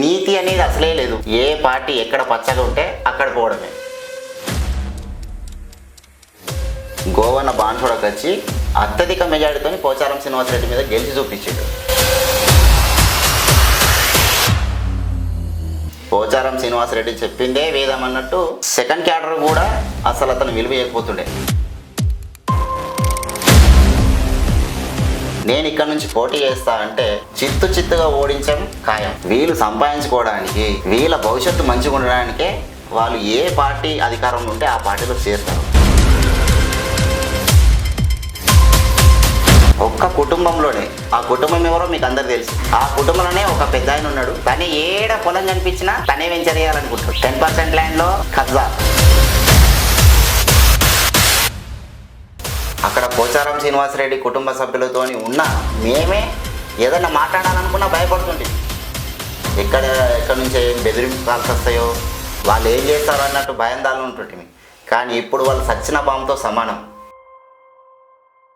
నీతి అనేది అసలే లేదు. ఏ పార్టీ ఎక్కడ పచ్చగా ఉంటే అక్కడ పోవడమే. గోవన్న బాన్సోడకు వచ్చి అత్యధిక మెజారిటీతో పోచారం శ్రీనివాసరెడ్డి మీద గెలిచి చూపించాడు. పోచారం శ్రీనివాసరెడ్డి చెప్పిందే వేదం అన్నట్టు సెకండ్ క్యాడర్ కూడా అసలు అతను విలువ చేయకపోతుండే నేను ఇక్కడ నుంచి పోటీ చేస్తా అంటే చిత్తు చిత్తుగా ఓడించడం ఖాయం. వీళ్ళు సంపాదించుకోవడానికి వీళ్ళ భవిష్యత్తు మంచిగా ఉండడానికే వాళ్ళు ఏ పార్టీ అధికారంలో ఉంటే ఆ పార్టీలో చేస్తారు ఒక్క కుటుంబంలోనే ఆ కుటుంబం ఎవరో మీకు అందరు తెలుసు. ఆ కుటుంబంలోనే ఒక పెద్ద ఆయన ఉన్నాడు. తనే ఏడ పొలం కనిపించినా తనే వెంచర్ చేయాలనుకుంటాడు. టెన్ పర్సెంట్ ల్యాండ్లో కబ్జా అక్కడ పోచారం శ్రీనివాసరెడ్డి కుటుంబ సభ్యులతోని ఉన్న మేమే ఏదైనా మాట్లాడాలనుకున్నా భయపడుతుంది ఎక్కడ ఎక్కడి నుంచి ఏం బెదిరింపు కాల్సి వస్తాయో వాళ్ళు ఏం చేస్తారో అన్నట్టు భయం దాని ఉంటుంటిమి. కానీ ఇప్పుడు వాళ్ళు సచ్చిన బాంబుతో సమానం.